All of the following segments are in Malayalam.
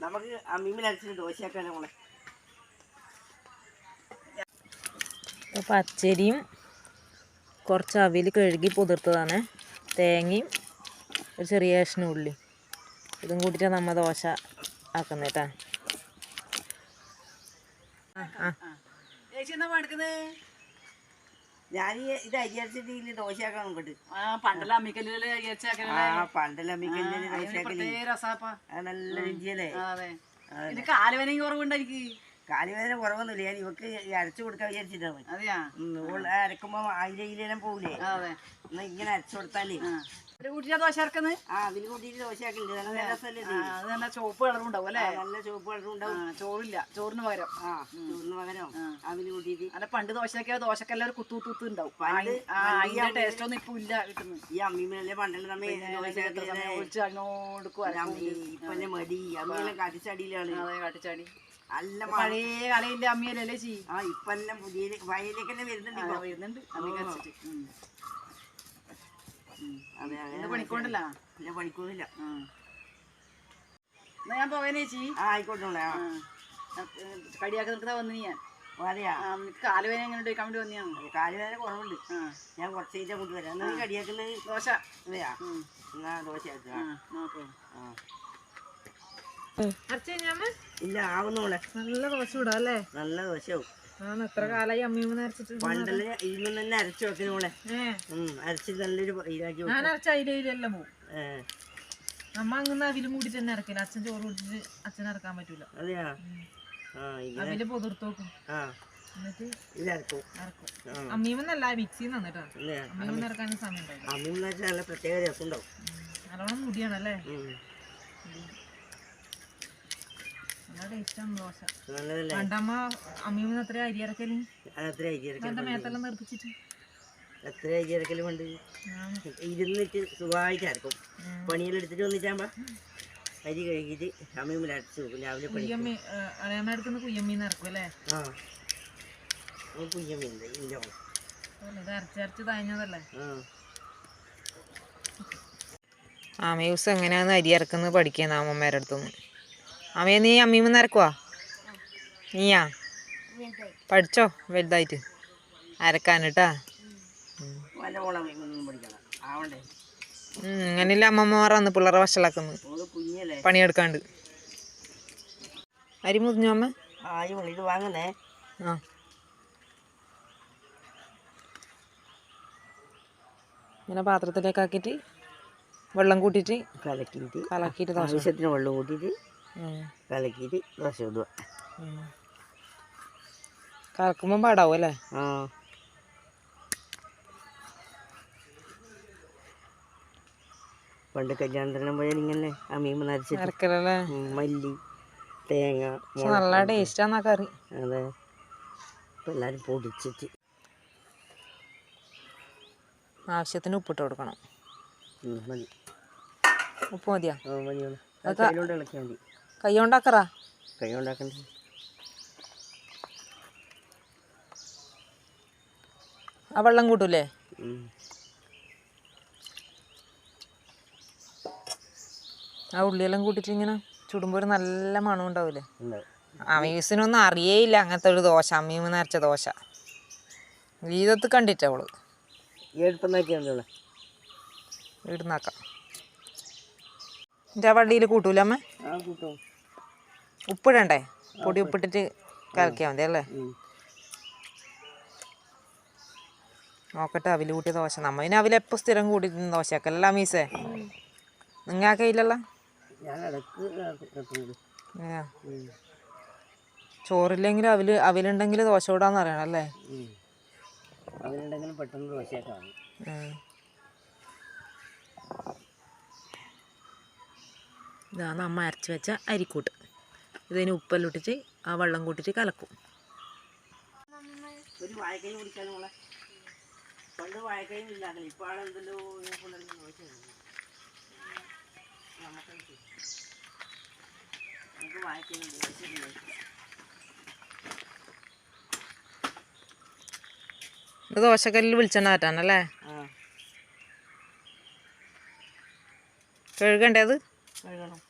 നമുക്ക് അമ്മീമിൽ അരച്ചിട്ട് ദോശയാക്കാനേ മോളെ അപ്പോൾ പച്ചരിയും കുറച്ച് അവിൽ കഴുകി പുതിർത്തതാണ്. തേങ്ങയും ഒരു ചെറിയ കഷ്ണം ഉള്ളി. ഇതും കൂട്ടിയിട്ടാണ് നമ്മ ദോശ ആക്കുന്നത് കേട്ടാ ആ ആ. ചേച്ചി എന്നാ പണിക്കുന്നത് ഞാൻ ഈ ഇത് അരി അരച്ചിട്ട് ഇതിൽ ദോശയാക്കാൻ നോക്കട്ട് ആ പണ്ടല്ല അമ്മിക്കല്ലിൽ ആ ദോശയാക്കൽ നല്ല രുചിയല്ലേ? ഇത് കാലുവേനയും കാലുവേദന കുറവൊന്നുമില്ല. ഞാൻ ഇവക്ക് അരച്ചു കൊടുക്കാൻ വിചാരിച്ചിട്ടാണ് അതെയാ? അരക്കുമ്പോ അതിലെ ഇതിലെല്ലാം പോകൂലേ? എന്നാ ഇങ്ങനെ അരച്ചു കൊടുത്താലേ. കൂട്ടിയാ ദോശ ഇറക്കുന്നത് ആ അതിൽ കൂട്ടിയിട്ട് ദോശ? അത് നല്ല ചുവപ്പ് കളറുണ്ടാവും അല്ലേ? നല്ല ചുവപ്പ് കളറും ഉണ്ടാവും. ചോറില്ല. ചോറിന് പകരം. ആ ചോറിന് പകരം. അതിൽ കൂട്ടിയിട്ട്. അല്ല പണ്ട് ദോശയൊക്കെ ദോശക്കെല്ലാം ഒരു കുത്തു കുത്തു ഉണ്ടാവും അതിന്റെ ടേസ്റ്റ് ഒന്നും ഇപ്പൊ ഇല്ല കിട്ടുന്നു. ഈ അമ്മീമല്ലേ പണ്ടല്ലേ നമ്മ ദോശ അങ്ങോട്ട് ഇപ്പൊ മടി. അമ്മിയെല്ലാം കടിച്ചടിയിലാണ് അതെ കാട്ടിച്ചാടി. നല്ല പഴയ കളിയില്ല അമ്മിയല്ലേ ചെയ്യും ആ ഇപ്പൊ എല്ലാം പുതിയ വയലേക്ക് തന്നെ വരുന്നുണ്ട്. വരുന്നുണ്ട്. അതെ പണിക്കൊണ്ടല്ല? പിന്നെ പണിക്കൊന്നുമില്ല. എന്നാ ഞാൻ പോവേനെ ചേച്ചി ആ ആയിക്കോട്ടെ. കടിയാക്കി നിൽക്കുന്ന വന്നു ഞാൻ. അതെയാ? കാലുവേന എങ്ങനെ വേണ്ടി വന്നിയാണ് കാലുവേദന കുറവുണ്ട്. ഞാൻ കുറച്ച് കഴിഞ്ഞാൽ കൊണ്ടുവരാം. എന്നാ നീ കടിയാക്കുന്നത്? ദോശ. അതെയാ. എന്നാ ദോശ ആക്കുക നോക്കൂ ആ. അരച്ച് കഴിഞ്ഞാൽ ഇല്ല ആവുന്നോളെ. നല്ല ദോശ ഇടാം അല്ലേ? നല്ല ദോശയാവും. ആണ് എത്ര കാലായി അമ്മയും അരച്ചിട്ട് പണ്ടല്ലേ ഇതിന് തന്നെ അരച്ചു വെക്കണോളെ അരച്ച് നല്ലൊരു ഇതാക്കി വെക്കും. ഞാൻ അരച്ച അതിലെല്ലാം പോവും. അമ്മ അങ്ങനെ അവിലും കൂടി തന്നെ ഇറക്കില്ല അച്ഛൻ ചോറ് കുടിച്ചിട്ട് അച്ഛൻ ഇറക്കാൻ പറ്റൂല. അതെയാ? അവിൽ പൊതിർത്ത് നോക്കും അമ്മീമെന്നല്ല മിക്സിന്ന് അമ്മീമെന്ന് ഇറക്കാൻ സമയം നല്ലോണം മുടിയാണല്ലേ ഉം. ഇഷ്ടം ദോശ പണ്ടമ്മ അരി ഇറക്കൽ അരി ഇറക്കൽ എന്റെ മേത്തെല്ലാം നിർപ്പിച്ചിട്ട് എത്ര അരി ഇറക്കൽ. ഇരുന്നിട്ട് സുഖമായിട്ട് അരക്കും. പണിയിലെടുത്തിട്ട് വന്നിട്ടാകുമ്പോ അരി കഴുകിയിട്ട് അമ്മയിൽ അരച്ച് വെക്കും. രാവിലെ കുയ്യമ്മി അളയമ്മ എടുക്കുന്ന കുയ്യമ്മീന്ന് ഇറക്കും അല്ലേ? ആ. കുഞ്ഞമ്മയുണ്ട് ഇല്ലോ. ഇത് അരച്ചരച്ച് തഴഞ്ഞതല്ലേ ആ. ആമയൂസ് എങ്ങനെയാന്ന് അരി ഇറക്കുന്നത് പഠിക്കുന്ന അമ്മമ്മേരെ അടുത്തുനിന്ന് അമ്മയെ നീ അമ്മീമെന്ന് ഇറക്കുവാ നീയാ? പഠിച്ചോ? വലുതായിട്ട്. അരക്കാൻ കേട്ടാ അമ്മമ്മമാർ അന്ന് പിള്ളേരെ വഷളാക്കുന്നത്. കുഞ്ഞല്ലേ? പണിയെടുക്കാണ്ട്. അരി മുതിഞ്ഞു അമ്മ? ഇത് വാങ്ങുന്നേ. ആ. ഇങ്ങനെ പാത്രത്തിലേക്കാക്കിയിട്ട് വെള്ളം കൂട്ടിയിട്ട് കലക്കിയിട്ട് കലക്കിയിട്ട് ആവശ്യത്തിന് വെള്ളം കൂട്ടിയിട്ട്. കലക്കിയിട്ട് ദോശ ഇടുക. കലക്കുമ്പോൾ പാടാവും അല്ലേ? ആ. പണ്ട് കല്യാണത്തിനും പോയാൽ ഇങ്ങനെ ആ മീൻ നരച്ചിട്ട് ഇറക്കലല്ലേ മല്ലി തേങ്ങ നല്ല ടേസ്റ്റാന്നാ കറി. അതെ. ഇപ്പം എല്ലാവരും പൊടിച്ചിട്ട്. ആവശ്യത്തിന് ഉപ്പിട്ട് കൊടുക്കണം. ഉപ്പ് മതിയാ? മതി. കൈ കൊണ്ടാക്കറാ കൈ കൊണ്ടാക്കണ്ട ആ വെള്ളം കൂട്ടൂലേ? ആ ഉള്ളിയെല്ലാം കൂട്ടിട്ട് ഇങ്ങനെ ചുടുമ്പോൾ ഒരു നല്ല മണം ഉണ്ടാവൂലേ? ഉണ്ടാവും അമീസിനൊന്നും അറിയേയില്ല. അങ്ങനത്തെ ഒരു ദോശ അമ്മീമ നിറച്ച ദോശ. ജീവിതത്തിൽ കണ്ടിട്ടവൾ അവൾ ഈ ഇടുന്നാക്കാം എന്റെ വള്ളിയിൽ കൂട്ടൂല അമ്മ? ആ ഉപ്പിടണ്ടേ? പൊടി ഉപ്പിട്ടിട്ട് കലക്കിയാൽ മതി അല്ലേ? നോക്കട്ടെ അവിൽ കൂട്ടിയ ദോശ. നമ്മ പിന്നെ അവിലെപ്പോൾ സ്ഥിരം കൂടി ദോശയൊക്കെ അല്ല മീസേ നിങ്ങൾക്കയില്ലല്ലോ ചോറില്ലെങ്കിലും ചോറില്ലെങ്കിൽ അവിൽ അവിലുണ്ടെങ്കിൽ ദോശ കൂടാന്ന് അറിയണം അല്ലേ? പെട്ടെന്ന് ദോശയൊക്കെ. ഇതാണ് അമ്മ അരച്ച് വെച്ച അരിക്കൂട്ട്. ഇതിന് ഉപ്പെല്ലാം ഇട്ടിട്ട് ആ വെള്ളം കൂട്ടിയിട്ട് കലക്കും. ഒരു വാഴക്കൈ കുടിക്കാനും മോളെ പണ്ട് വാഴക്കൈയും ഇല്ലാക്കല ഇപ്പോൾ ആളെന്തല്ലോ കൊണ്ടുവന്ന് ദോശയാണ് നമുക്ക് നമുക്ക് വാഴക്കൈ ദോശ ഇത് ദോശക്കല്ലിൽ വിളിച്ചെണ്ണാറ്റാണല്ലേ കഴുകണ്ടേത് കഴുകണ്ടേ അത്? കഴുകണം.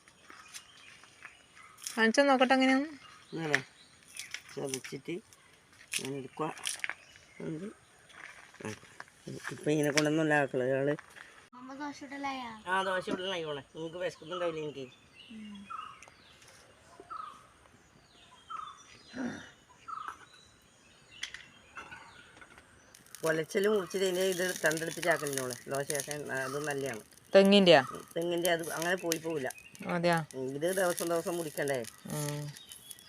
കാണിച്ചാൽ നോക്കട്ടെ എങ്ങനെയാന്ന് ഇങ്ങനെ ചതച്ചിട്ട് ഞാൻ എടുക്കുക ഇപ്പം ഇങ്ങനെ കൊണ്ടൊന്നുമല്ല ആക്കൾ. ഇയാൾ ആ ദോശ ഇവിടെ ആയിക്കോണേ നിങ്ങൾക്ക് വിശക്കുന്നുണ്ടാവില്ല എനിക്ക്? കൊലച്ചൽ മുറിച്ചിട്ട് ഇതിന്റെ ഇത് തണ്ടെടുപ്പിച്ചാക്കലിനോളെ ദോശയാക്കാൻ അതും നല്ലതാണ്. തെങ്ങിന്റെയാ തെങ്ങിന്റെ അത് അങ്ങനെ പോയി പോവില്ല. അതെയാ? ഇത് ദിവസം ദിവസം മുറിക്കണ്ടേ?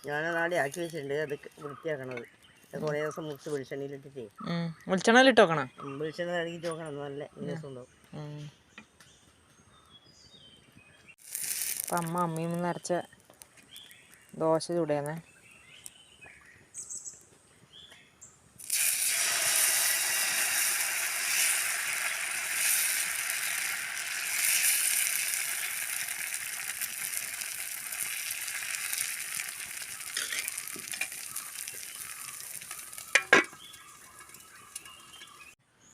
ഞാൻ നാളെ ആക്കി വെച്ചിട്ടുണ്ട് അത് വൃത്തിയാക്കണത്. കുറേ ദിവസം മുറിച്ച് വെളിച്ചെണ്ണയിലിട്ടിട്ടേ. ഇട്ടോക്കണം ഉം, വെളിച്ചെണ്ണ കഴുകിയിട്ട് നോക്കണം നല്ല രസം ഉണ്ടാവും. അപ്പം അമ്മ അമ്മയും നിറച്ച ദോശ ചൂടേന്നേ.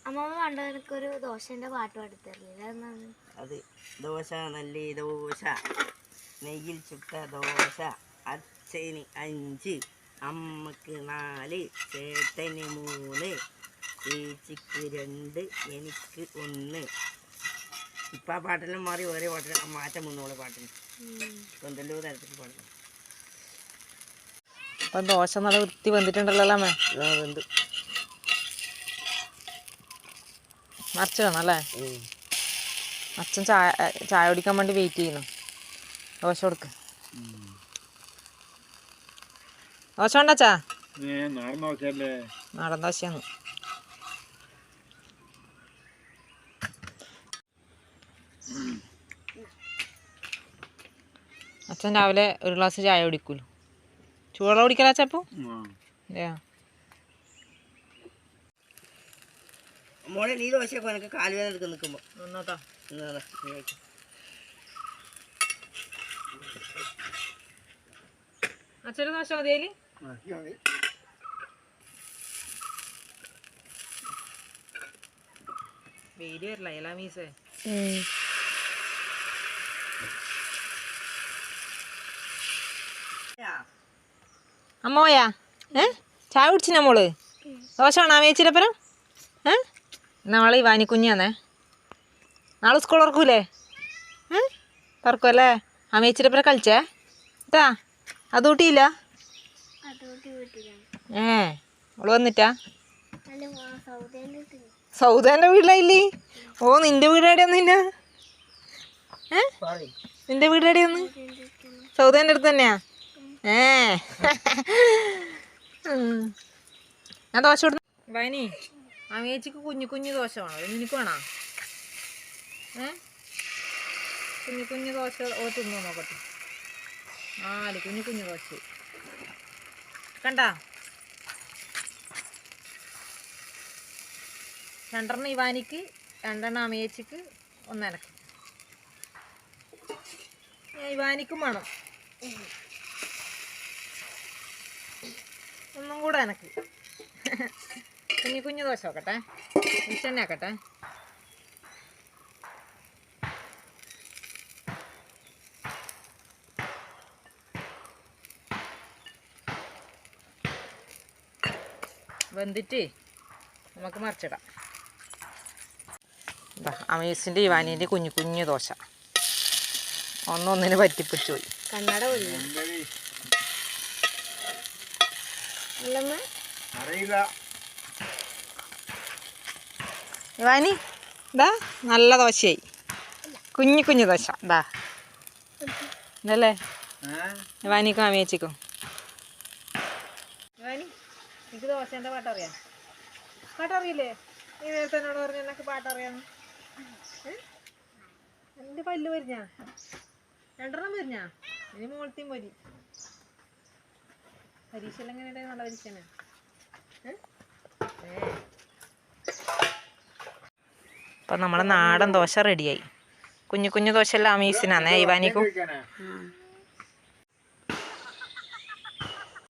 അമ്മമ്മ പണ്ട് എനിക്കൊരു ദോശന്റെ പാട്ട് പാടിത്തരില്ല? അത് ദോശ നല്ല ദോശ നെയ്യിൽ ചുട്ട ദോശ അച്ഛന് അഞ്ച് അമ്മയ്ക്ക് നാല് ചേട്ടന് മൂന്ന് ചേച്ചിക്ക് രണ്ട് എനിക്ക് ഒന്ന്. ഇപ്പം ആ പാട്ടെല്ലാം മാറി ഓരോ പാട്ടിന് മാറ്റം വന്നോളെ പാട്ടിന് ഇപ്പം എന്തെല്ലോ തരത്തിൽ പാടുന്നു. അപ്പം ദോശ നല്ല വൃത്തി വന്നിട്ടുണ്ടല്ലോ അല്ലേ ആ വെന്ത് വേണം അല്ലേ അച്ഛൻ ചായ ചായ കുടിക്കാൻ വേണ്ടി വെയിറ്റ് ചെയ്യുന്നു. ദോശ കൊടുക്ക്. ദോശ ഉണ്ടച്ചാ നാടൻ ദോശയാണ് അച്ഛൻ രാവിലെ ഒരു ഗ്ലാസ് ചായ കുടിക്കൂലോ? ചൂടുള്ള കുടിക്കലാച്ചപ്പോ അതെയാ മോളെ നീ ദോശയൊക്കെ എനിക്ക് കാലുവേദന എടുക്കാൻ നിൽക്കുമ്പോൾ നന്നോട്ടോ. അച്ഛന് ദോശ മതിയേൽ? വെയിൽ വരില്ല എല്ലാ മീസേ. അമ്മോയാ? ഏ? ചായ കുടിച്ചിനാ മോൾ? ദോശ വേണോ? മേച്ചിരപ്പുറം നാളെ ഈ വാനിക്കുഞ്ഞാന്നേ. നാളെ സ്കൂൾ തുറക്കൂലേ? ഏ? തുറക്കുമല്ലേ ആ മേച്ചിരപ്പുറം കളിച്ചേ? കേട്ടാ അത് കൂട്ടിയില്ല ഏ അവൾ വന്നിട്ടാ? സൗദേന്റെ വീട്ടിലായില്ലേ? ഓ നിന്റെ വീട് നിന്നെ? ഏ? നിന്റെ വീട് സൗദേന്റെ അടുത്ത്. തന്നെയാ? ഏ. ഞാൻ ദോശ കൊടുത്തു വൈനി ആ മേച്ചിക്ക് കുഞ്ഞു കുഞ്ഞു ദോശ വേണോ. നിനക്ക് വേണോ? ഏ? കുഞ്ഞു കുഞ്ഞു ദോശ ഓ തിന്നു നോക്കട്ടെ. നാല് കുഞ്ഞു കുഞ്ഞു ദോശ. കണ്ട? രണ്ടെണ്ണം ഇവാനിക്ക് രണ്ടെണ്ണം അമ്മേച്ചിക്ക് ഒന്നെനക്ക് ഇവാനിക്കും വേണം. ഒന്നും കൂടെ എനക്ക്. കുഞ്ഞു കുഞ്ഞു ദോശ നോക്കട്ടെ. വെളിച്ചെണ്ണ ആക്കട്ടെ. വെന്തിട്ട് നമുക്ക് മറിച്ചിടാം. ദാ അമേസിന്റെ ഇവാനീന്റെ കുഞ്ഞു കുഞ്ഞു ദോശ. ഒന്നൊന്നിന് പറ്റിപ്പിടിച്ചു പോയി. കണ്ണട അറിയില്ല. ഇവാനി ഇതാ നല്ല ദോശയായി. കുഞ്ഞു കുഞ്ഞു ദോശ ഇതാ ഇതല്ലേ? ഇവാനിക്കും അമ്മയച്ചിക്കും ഇവാനി എനിക്ക് ദോശേന്റെ പാട്ടറിയാം പാട്ടറിയില്ലേ നീ നേരത്തെ എന്നോട് പറഞ്ഞു എന്നൊക്കെ പാട്ടറിയാം എന്റെ പല്ല് വരിഞ്ഞാ രണ്ടെണ്ണം വരിഞ്ഞാ ഇനി മോളത്തെയും പോരി. പരീക്ഷ എല്ലാം നല്ല പരീക്ഷ തന്നെ അപ്പം നമ്മുടെ നാടൻ ദോശ റെഡിയായി. കുഞ്ഞു കുഞ്ഞു ദോശ എല്ലാം അമീസിനാന്നേ ഇവാനിക്കും